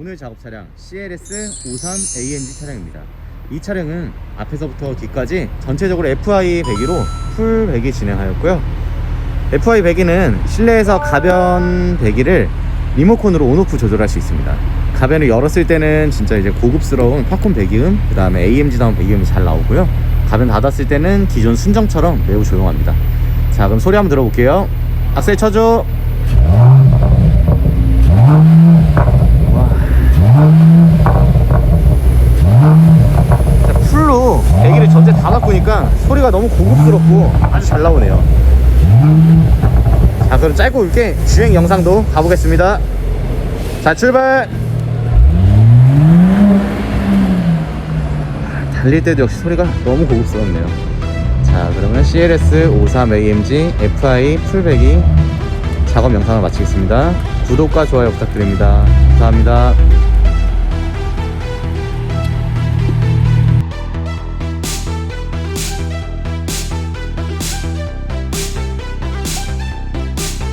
오늘 작업 차량 CLS 53 AMG 차량입니다. 이 차량은 앞에서부터 뒤까지 전체적으로 FI 배기로 풀 배기 진행하였고요. FI 배기는 실내에서 가변 배기를 리모컨으로 온오프 조절할 수 있습니다. 가변을 열었을 때는 진짜 이제 고급스러운 팝콘 배기음, 그 다음에 AMG다운 배기음이 잘 나오고요. 가변 닫았을 때는 기존 순정처럼 매우 조용합니다. 자, 그럼 소리 한번 들어볼게요. 악셀 쳐줘. 자, 풀로 배기를 전체 다 바꾸니까 소리가 너무 고급스럽고 아주 잘 나오네요. 자, 그럼 짧고 굵게 주행 영상도 가보겠습니다. 자, 출발! 달릴 때도 역시 소리가 너무 고급스럽네요. 자, 그러면 CLS 53 AMG FI 풀배기 작업 영상을 마치겠습니다. 구독과 좋아요 부탁드립니다. 감사합니다.